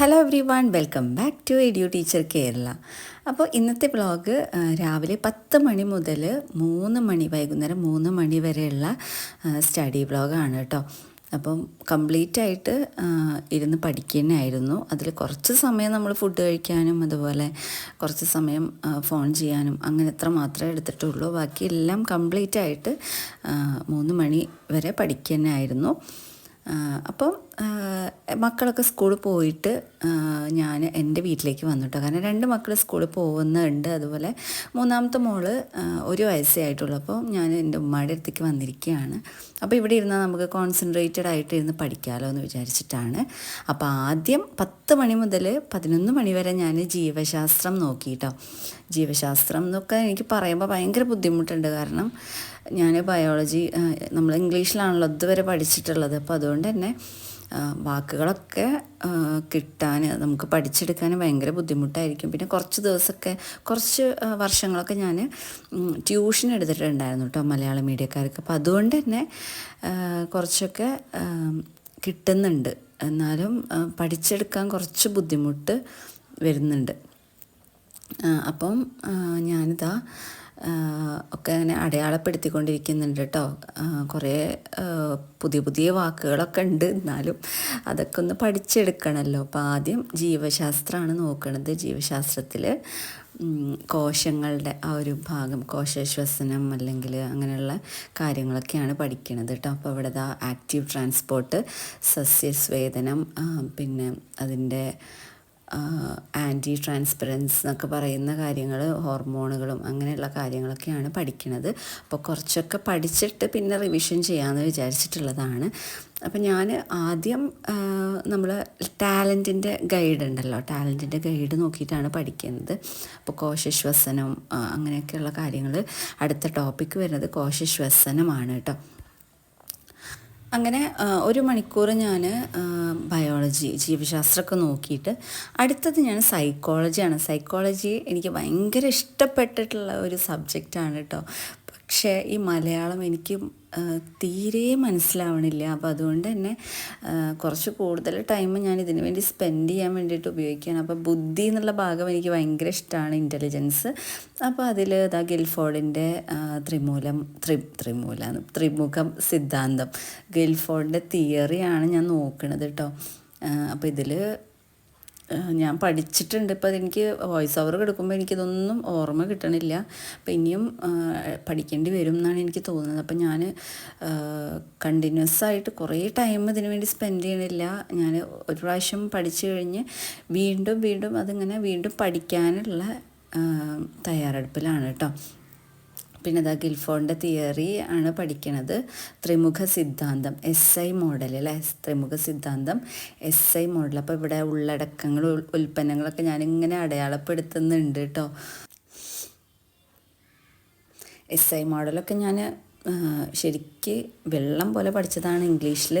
Hello everyone welcome back to edu teacher Kerala അപ്പോൾ ഇന്നത്തെ blog രാവിലെ പത്ത് മണി മുതൽ മൂന്ന് മണി വൈകുന്നേരം മൂന്ന് മണി വരെയുള്ള സ്റ്റഡി ബ്ലോഗാണ് കേട്ടോ അപ്പം കംപ്ലീറ്റ് ആയിട്ട് ഇരുന്ന് പഠിക്കുന്നതായിരുന്നു അതിൽ കുറച്ച് സമയം നമ്മൾ ഫുഡ് കഴിക്കാനും അതുപോലെ കുറച്ച് സമയം ഫോൺ ചെയ്യാനും അങ്ങനെ എത്ര മാത്രമേ എടുത്തിട്ടുള്ളൂ. ബാക്കി എല്ലാം കംപ്ലീറ്റ് ആയിട്ട് മൂന്ന് മണി വരെ പഠിക്കുന്നതായിരുന്നു അപ്പം മക്കളൊക്കെ സ്കൂളിൽ പോയിട്ട് ഞാൻ എന്റെ വീട്ടിലേക്ക് വന്നു കേട്ടോ കാരണം രണ്ട് മക്കൾ സ്കൂളിൽ പോകുന്നുണ്ട്. അതുപോലെ മൂന്നാമത്തെ മോൾ ഒരു വയസ്സേ ആയിട്ടുള്ളൂ. അപ്പോൾ ഞാൻ എന്റെ ഉമ്മയുടെ അടുത്തേക്ക് വന്നിരിക്കുകയാണ്. അപ്പോൾ ഇവിടെ ഇരുന്നാൽ നമുക്ക് കോൺസെൻട്രേറ്റഡ് ആയിട്ട് ഇരുന്ന് പഠിക്കാമല്ലോ എന്ന് വിചാരിച്ചിട്ടാണ്. അപ്പോൾ ആദ്യം പത്ത് മണി മുതൽ പതിനൊന്ന് മണി വരെ ഞാൻ ജീവശാസ്ത്രം നോക്കി കേട്ടോ ജീവശാസ്ത്രം എന്നൊക്കെ എനിക്ക് പറയുമ്പോൾ ഭയങ്കര ബുദ്ധിമുട്ടുണ്ട്. കാരണം ഞാൻ ബയോളജി നമ്മൾ ഇംഗ്ലീഷിലാണല്ലോ ഇതുവരെ പഠിച്ചിട്ടുള്ളത്. അപ്പോൾ അതുകൊണ്ട് തന്നെ വാക്കുകളൊക്കെ കിട്ടാൻ നമുക്ക് പഠിച്ചെടുക്കാൻ ഭയങ്കര ബുദ്ധിമുട്ടായിരിക്കും. പിന്നെ കുറച്ച് ദിവസമൊക്കെ കുറച്ച് വർഷങ്ങളൊക്കെ ഞാൻ ട്യൂഷൻ എടുത്തിട്ടുണ്ടായിരുന്നു കേട്ടോ മലയാള മീഡിയക്കാർക്ക്. അപ്പോൾ അതുകൊണ്ട് തന്നെ കുറച്ചൊക്കെ കിട്ടുന്നുണ്ട്. എന്നാലും പഠിച്ചെടുക്കാൻ കുറച്ച് ബുദ്ധിമുട്ട് വരുന്നുണ്ട്. അപ്പം ഞാനിതാ ഒക്കെ അങ്ങനെ അടയാളപ്പെടുത്തിക്കൊണ്ടിരിക്കുന്നുണ്ട് കേട്ടോ കുറേ പുതിയ പുതിയ വാക്കുകളൊക്കെ ഉണ്ട് എന്നാലും അതൊക്കെ ഒന്ന് പഠിച്ചെടുക്കണമല്ലോ അപ്പോൾ ആദ്യം ജീവശാസ്ത്രമാണ് നോക്കുന്നത് ജീവശാസ്ത്രത്തിൽ കോശങ്ങളുടെ ആ ഒരു ഭാഗം കോശശ്വസനം അല്ലെങ്കിൽ അങ്ങനെയുള്ള കാര്യങ്ങളൊക്കെയാണ് പഠിക്കുന്നത് കേട്ടോ അപ്പോൾ ഇവിടെ ദാ ആക്റ്റീവ് ട്രാൻസ്പോർട്ട് സസ്യസ്വേദനം പിന്നെ അതിന്റെ ആന്റി ട്രാൻസ്പെറൻസ് എന്നൊക്കെ പറയുന്ന കാര്യങ്ങൾ ഹോർമോണുകളും അങ്ങനെയുള്ള കാര്യങ്ങളൊക്കെയാണ് പഠിക്കുന്നത് അപ്പോൾ കുറച്ചൊക്കെ പഠിച്ചിട്ട് പിന്നെ റിവിഷൻ ചെയ്യാമെന്ന് വിചാരിച്ചിട്ടുള്ളതാണ്. അപ്പം ഞാൻ ആദ്യം നമ്മൾ ടാലന്റിന്റെ ഗൈഡ് ഉണ്ടല്ലോ ടാലന്റിന്റെ ഗൈഡ് നോക്കിയിട്ടാണ് പഠിക്കുന്നത്. അപ്പോൾ കോശശ്വസനം അങ്ങനെയൊക്കെയുള്ള കാര്യങ്ങൾ അടുത്ത ടോപ്പിക്ക് വരുന്നത് കോശശ്വസനമാണ് കേട്ടോ. അങ്ങനെ ഒരു മണിക്കൂർ ഞാൻ ബയോളജി ജീവശാസ്ത്രമൊക്കെ നോക്കിയിട്ട് അടുത്തത് ഞാൻ സൈക്കോളജിയാണ് സൈക്കോളജി എനിക്ക് ഭയങ്കര ഇഷ്ടപ്പെട്ടിട്ടുള്ള ഒരു സബ്ജക്റ്റാണ് കേട്ടോ പക്ഷേ ഈ മലയാളം എനിക്ക് തീരെ മനസ്സിലാവണില്ല. അപ്പോൾ അതുകൊണ്ട് തന്നെ കുറച്ച് കൂടുതൽ ടൈം ഞാൻ ഇതിന് വേണ്ടി സ്പെൻഡ് ചെയ്യാൻ വേണ്ടിയിട്ട് ഉപയോഗിക്കുകയാണ്. അപ്പോൾ ബുദ്ധി എന്നുള്ള ഭാഗം എനിക്ക് ഭയങ്കര ഇഷ്ടമാണ് ഇന്റലിജൻസ് അപ്പോൾ അതിൽ ഇതാ ഗിൽഫോർഡിന്റെ ത്രിമൂലം ത്രി ത്രിമൂലം ത്രിമുഖം സിദ്ധാന്തം. ഗിൽഫോർഡിന്റെ തിയറിയാണ് ഞാൻ നോക്കണത് കേട്ടോ അപ്പോൾ ഇതിൽ ഞാൻ പഠിച്ചിട്ടുണ്ട്. ഇപ്പോൾ അതെനിക്ക് വോയിസ് ഓവർ കൊടുക്കുമ്പോൾ എനിക്കിതൊന്നും ഓർമ്മ കിട്ടണില്ല. അപ്പം ഇനിയും പഠിക്കേണ്ടി വരും എന്നാണ് എനിക്ക് തോന്നുന്നത്. അപ്പം ഞാൻ കണ്ടിന്യൂസ് ആയിട്ട് കുറേ ടൈം ഇതിനു വേണ്ടി സ്പെൻഡ് ചെയ്യണില്ല. ഞാൻ ഒരു പ്രാവശ്യം പഠിച്ചു കഴിഞ്ഞ് വീണ്ടും വീണ്ടും അതിങ്ങനെ വീണ്ടും പഠിക്കാനുള്ള തയ്യാറെടുപ്പിലാണ് കേട്ടോ പിന്നെ ഇതാ ഗിൽഫോണിന്റെ തിയറി ആണ് പഠിക്കണത്. ത്രിമുഖ സിദ്ധാന്തം എസ് ഐ മോഡൽ അല്ലേ? ത്രിമുഖ സിദ്ധാന്തം എസ് ഐ മോഡൽ. അപ്പോൾ ഇവിടെ ഉള്ളടക്കങ്ങൾ ഉൽ- ഉൽപ്പന്നങ്ങളൊക്കെ ഞാനിങ്ങനെ അടയാളപ്പെടുത്തുന്നുണ്ട് കേട്ടോ എസ് ഐ മോഡലൊക്കെ ഞാൻ ശരിക്ക് വെള്ളം പോലെ പഠിച്ചതാണ് ഇംഗ്ലീഷിൽ.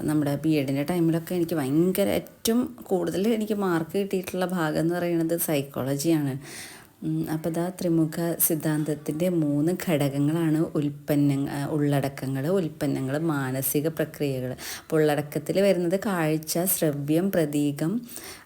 നമ്മുടെ ബി എഡിന്റെ ടൈമിലൊക്കെ എനിക്ക് ഭയങ്കര ഏറ്റവും കൂടുതൽ എനിക്ക് മാർക്ക് കിട്ടിയിട്ടുള്ള ഭാഗം എന്ന് പറയുന്നത് സൈക്കോളജിയാണ് അപ്പോൾ ഇതാ ത്രിമുഖ സിദ്ധാന്തത്തിന്റെ മൂന്ന് ഘടകങ്ങളാണ് ഉൽപ്പന്ന ഉള്ളടക്കങ്ങൾ ഉൽപ്പന്നങ്ങൾ മാനസിക പ്രക്രിയകൾ അപ്പോൾ ഉള്ളടക്കത്തിൽ വരുന്നത് കാഴ്ച ശ്രവ്യം പ്രതീകം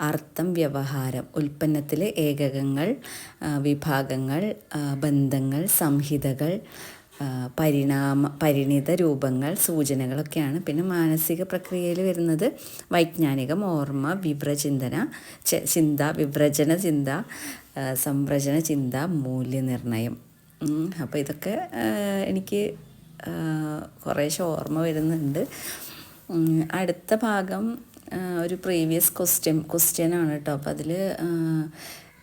അർത്ഥം വ്യവഹാരം. ഉൽപ്പന്നത്തിൽ ഏകകങ്ങൾ വിഭാഗങ്ങൾ ബന്ധങ്ങൾ സംഹിതകൾ പരിണാമ പരിണിത രൂപങ്ങൾ സൂചനകളൊക്കെയാണ്. പിന്നെ മാനസിക പ്രക്രിയയിൽ വരുന്നത് വൈജ്ഞാനികം ഓർമ്മ വിവ്രചിന്തന ചിന്ത വിവ്രചന ചിന്ത ആ, സംവ്രജന ചിന്ത മൂല്യനിർണയം അപ്പോൾ ഇതൊക്കെ എനിക്ക് കുറേശ്ശെ ഓർമ്മ വരുന്നുണ്ട്. അടുത്ത ഭാഗം ഒരു പ്രീവിയസ് ക്വസ്റ്റ്യൻ ക്വസ്റ്റ്യനാണ് കേട്ടോ. അപ്പോൾ അതിൽ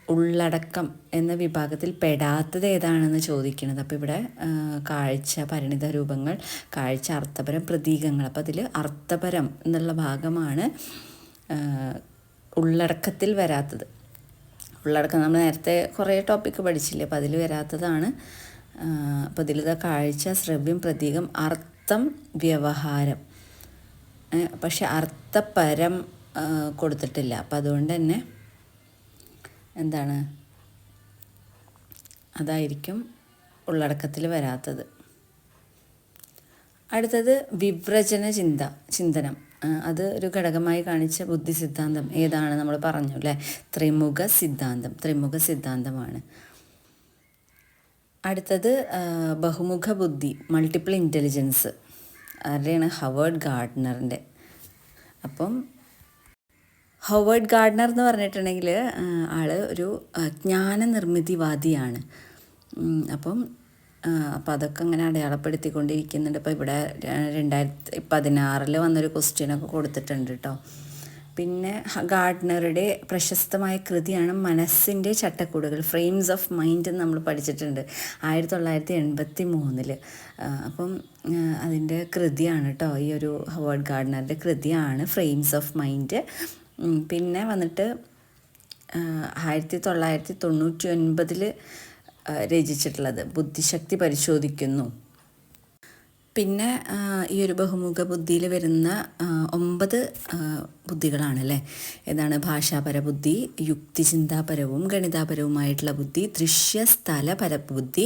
ഉള്ളടക്കം എന്ന വിഭാഗത്തിൽ പെടാത്തത് ഏതാണെന്ന് ചോദിക്കുന്നത് അപ്പോൾ ഇവിടെ കാഴ്ച പരിണിത രൂപങ്ങൾ കാഴ്ച അർത്ഥപരം പ്രതീകങ്ങൾ. അപ്പോൾ അതിൽ അർത്ഥപരം എന്നുള്ള ഭാഗമാണ് ഉള്ളടക്കത്തിൽ വരാത്തത്. ഉള്ളടക്കം നമ്മൾ നേരത്തെ കുറേ ടോപ്പിക്ക് പഠിച്ചില്ലേ? അപ്പോൾ അതിൽ വരാത്തതാണ്. അപ്പോൾ ഇതിലിതാ കാഴ്ച ശ്രവ്യം പ്രതീകം അർത്ഥം വ്യവഹാരം. പക്ഷെ അർത്ഥപരം കൊടുത്തിട്ടില്ല. അപ്പം അതുകൊണ്ട് തന്നെ എന്താണ്? അതായിരിക്കും ഉള്ളടക്കത്തിൽ വരാത്തത്. അടുത്തത് വിവ്രചന ചിന്ത ചിന്തനം. അത് ഒരു ഘടകമായി കാണിച്ച ബുദ്ധി സിദ്ധാന്തം ഏതാണ് നമ്മൾ പറഞ്ഞു അല്ലേ? ത്രിമുഖ സിദ്ധാന്തം. ത്രിമുഖ സിദ്ധാന്തമാണ്. അടുത്തത് ബഹുമുഖ ബുദ്ധി മൾട്ടിപ്പിൾ ഇന്റലിജൻസ് ആരുടെയാണ്? ഹവേർഡ് ഗാർഡനറിന്റെ. അപ്പം ഹോവേർഡ് ഗാർഡനർ എന്ന് പറഞ്ഞിട്ടുണ്ടെങ്കിൽ ആൾ ഒരു ജ്ഞാന ജ്ഞാനനിർമ്മിതിവാദിയാണ്. അപ്പം അപ്പം അതൊക്കെ അങ്ങനെ അടയാളപ്പെടുത്തിക്കൊണ്ടിരിക്കുന്നുണ്ട്. ഇപ്പോൾ ഇവിടെ രണ്ടായിരത്തി പതിനാറിൽ വന്നൊരു ക്വസ്റ്റ്യനൊക്കെ കൊടുത്തിട്ടുണ്ട് കേട്ടോ പിന്നെ ഗാർഡ്നറുടെ പ്രശസ്തമായ കൃതിയാണ് മനസ്സിന്റെ ചട്ടക്കൂടുകൾ ഫ്രെയിംസ് ഓഫ് മൈൻഡ് നമ്മൾ പഠിച്ചിട്ടുണ്ട് ആയിരത്തി തൊള്ളായിരത്തി എൺപത്തി മൂന്നിൽ അപ്പം അതിന്റെ കൃതിയാണ് കേട്ടോ ഈ ഒരു ഹവേർഡ് ഗാർഡനറുടെ കൃതിയാണ് ഫ്രെയിംസ് ഓഫ് മൈൻഡ് പിന്നെ വന്നിട്ട് ആയിരത്തി തൊള്ളായിരത്തി തൊണ്ണൂറ്റി ഒൻപതിൽ രചിച്ചിട്ടുള്ളത്. ബുദ്ധിശക്തി പരിശോധിക്കുന്നു. പിന്നെ ഈ ഒരു ബഹുമുഖ ബുദ്ധിയിൽ വരുന്ന ഒമ്പത് ബുദ്ധികളാണ് അല്ലേ ഏതാണ്? ഭാഷാപര ബുദ്ധി യുക്തിചിന്താപരവും ഗണിതാപരവുമായിട്ടുള്ള ബുദ്ധി ദൃശ്യ പരബുദ്ധി ബുദ്ധി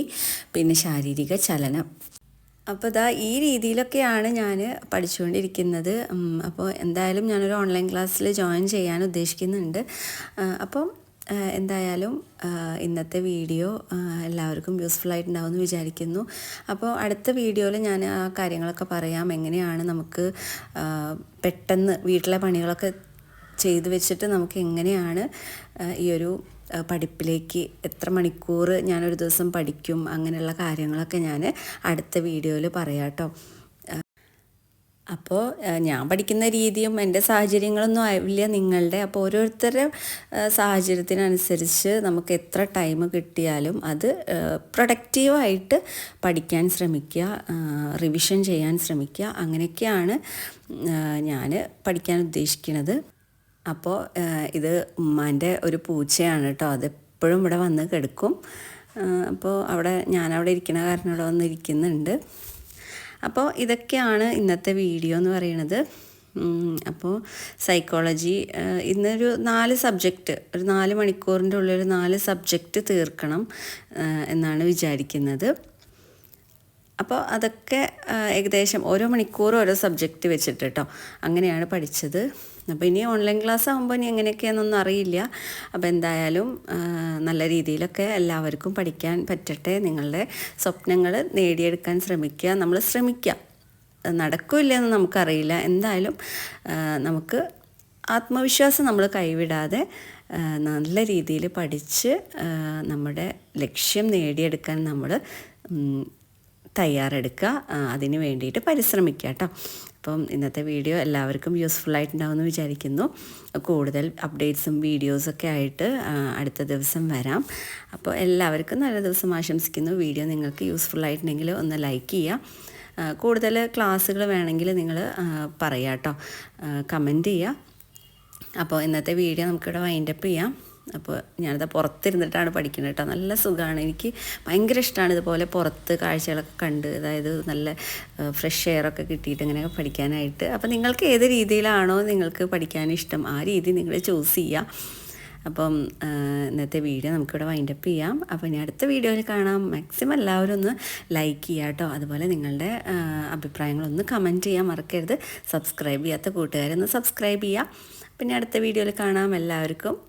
പിന്നെ ശാരീരിക ചലനം. അപ്പോൾ ഇതാ ഈ രീതിയിലൊക്കെയാണ് ഞാൻ പഠിച്ചുകൊണ്ടിരിക്കുന്നത്. അപ്പോൾ എന്തായാലും ഞാനൊരു ഓൺലൈൻ ക്ലാസ്സിൽ ജോയിൻ ചെയ്യാൻ ഉദ്ദേശിക്കുന്നുണ്ട്. അപ്പം എന്തായാലും ഇന്നത്തെ വീഡിയോ എല്ലാവർക്കും യൂസ്ഫുൾ ആയിട്ടുണ്ടാവും എന്ന് വിചാരിക്കുന്നു. അപ്പോൾ അടുത്ത വീഡിയോയിൽ ഞാൻ ആ കാര്യങ്ങളൊക്കെ പറയാം. എങ്ങനെയാണ് നമുക്ക് പെട്ടെന്ന് വീട്ടിലെ പണികളൊക്കെ ചെയ്ത് വെച്ചിട്ട് നമുക്ക് എങ്ങനെയാണ് ഈ ഒരു പഠിപ്പിലേക്ക് എത്ര മണിക്കൂർ ഞാനൊരു ദിവസം പഠിക്കും അങ്ങനെയുള്ള കാര്യങ്ങളൊക്കെ ഞാൻ അടുത്ത വീഡിയോയിൽ പറയാം കേട്ടോ. അപ്പോൾ ഞാൻ പഠിക്കുന്ന രീതിയും എന്റെ സാഹചര്യങ്ങളൊന്നും ആവില്ല നിങ്ങളുടെ അപ്പോൾ ഓരോരുത്തരുടെ സാഹചര്യത്തിനനുസരിച്ച് നമുക്ക് എത്ര ടൈം കിട്ടിയാലും അത് പ്രൊഡക്റ്റീവായിട്ട് പഠിക്കാൻ ശ്രമിക്കുക റിവിഷൻ ചെയ്യാൻ ശ്രമിക്കുക. അങ്ങനെയൊക്കെയാണ് ഞാൻ പഠിക്കാൻ ഉദ്ദേശിക്കുന്നത് അപ്പോൾ ഇത് ഉമ്മാന്റെ ഒരു പൂച്ചയാണ് കേട്ടോ. അതെപ്പോഴും ഇവിടെ വന്ന് കിടക്കും. അപ്പോൾ അവിടെ ഞാനവിടെ ഇരിക്കുന്ന കാരണം ഇവിടെ വന്ന് ഇരിക്കുന്നുണ്ട്. അപ്പോൾ ഇതൊക്കെയാണ് ഇന്നത്തെ വീഡിയോ എന്ന് പറയുന്നത്. അപ്പോൾ സൈക്കോളജി ഇന്നൊരു നാല് സബ്ജക്റ്റ് ഒരു നാല് മണിക്കൂറിന്റെ ഉള്ളിൽ നാല് സബ്ജക്റ്റ് തീർക്കണം എന്നാണ് വിചാരിക്കുന്നത്. അപ്പോൾ അതൊക്കെ ഏകദേശം ഓരോ മണിക്കൂർ ഓരോ സബ്ജക്റ്റ് വെച്ചിട്ട് കേട്ടോ അങ്ങനെയാണ് പഠിച്ചത്. അപ്പോൾ ഇനി ഓൺലൈൻ ക്ലാസ് ആകുമ്പോൾ ഇനി എങ്ങനെയൊക്കെയാണെന്നൊന്നും അറിയില്ല. അപ്പോൾ എന്തായാലും നല്ല രീതിയിലൊക്കെ എല്ലാവർക്കും പഠിക്കാൻ പറ്റട്ടെ. നിങ്ങളുടെ സ്വപ്നങ്ങൾ നേടിയെടുക്കാൻ ശ്രമിക്കുക. നമ്മൾ ശ്രമിക്കുക നടക്കില്ല എന്ന് നമുക്കറിയില്ല. എന്തായാലും നമുക്ക് ആത്മവിശ്വാസം നമ്മൾ കൈവിടാതെ നല്ല രീതിയിൽ പഠിച്ച് നമ്മുടെ ലക്ഷ്യം നേടിയെടുക്കാൻ നമ്മൾ തയ്യാറെടുക്കുക. അതിന് വേണ്ടിയിട്ട് പരിശ്രമിക്കുക കേട്ടോ. അപ്പം ഇന്നത്തെ വീഡിയോ എല്ലാവർക്കും യൂസ്ഫുൾ ആയിട്ടുണ്ടാവുമെന്ന് വിചാരിക്കുന്നു. കൂടുതൽ അപ്ഡേറ്റ്സും വീഡിയോസൊക്കെ ആയിട്ട് അടുത്ത ദിവസം വരാം. അപ്പോൾ എല്ലാവർക്കും നല്ല ദിവസം ആശംസിക്കുന്നു. വീഡിയോ നിങ്ങൾക്ക് യൂസ്ഫുൾ ആയിട്ടുണ്ടെങ്കിൽ ഒന്ന് ലൈക്ക് ചെയ്യുക. കൂടുതൽ ക്ലാസ്സുകൾ വേണമെങ്കിൽ നിങ്ങൾ പറയാം കേട്ടോ. കമന്റ് ചെയ്യുക. അപ്പോൾ ഇന്നത്തെ വീഡിയോ നമുക്കിവിടെ വൈൻഡപ്പ് ചെയ്യാം. അപ്പോൾ ഞാനിത് പുറത്തിരുന്നിട്ടാണ് പഠിക്കുന്നത് കേട്ടോ. നല്ല സുഖമാണ്. എനിക്ക് ഭയങ്കര ഇഷ്ടമാണ് ഇതുപോലെ പുറത്ത് കാഴ്ചകളൊക്കെ കണ്ട് അതായത് നല്ല ഫ്രഷ് എയറൊക്കെ കിട്ടിയിട്ട് ഇങ്ങനെയൊക്കെ പഠിക്കാനായിട്ട്. അപ്പോൾ നിങ്ങൾക്ക് ഏത് രീതിയിലാണോ നിങ്ങൾക്ക് പഠിക്കാൻ ഇഷ്ടം ആ രീതി നിങ്ങൾ ചൂസ് ചെയ്യുക. അപ്പം ഇന്നത്തെ വീഡിയോ നമുക്കിവിടെ വൈൻഡപ്പ് ചെയ്യാം. അപ്പോൾ ഇനി അടുത്ത വീഡിയോയിൽ കാണാം. മാക്സിമം എല്ലാവരും ഒന്ന് ലൈക്ക് ചെയ്യുക കേട്ടോ. അതുപോലെ നിങ്ങളുടെ അഭിപ്രായങ്ങളൊന്ന് കമന്റ് ചെയ്യാൻ മറക്കരുത്. സബ്സ്ക്രൈബ് ചെയ്യാത്ത കൂട്ടുകാരൊന്ന് സബ്സ്ക്രൈബ് ചെയ്യുക. പിന്നെ അടുത്ത വീഡിയോയിൽ കാണാം. എല്ലാവർക്കും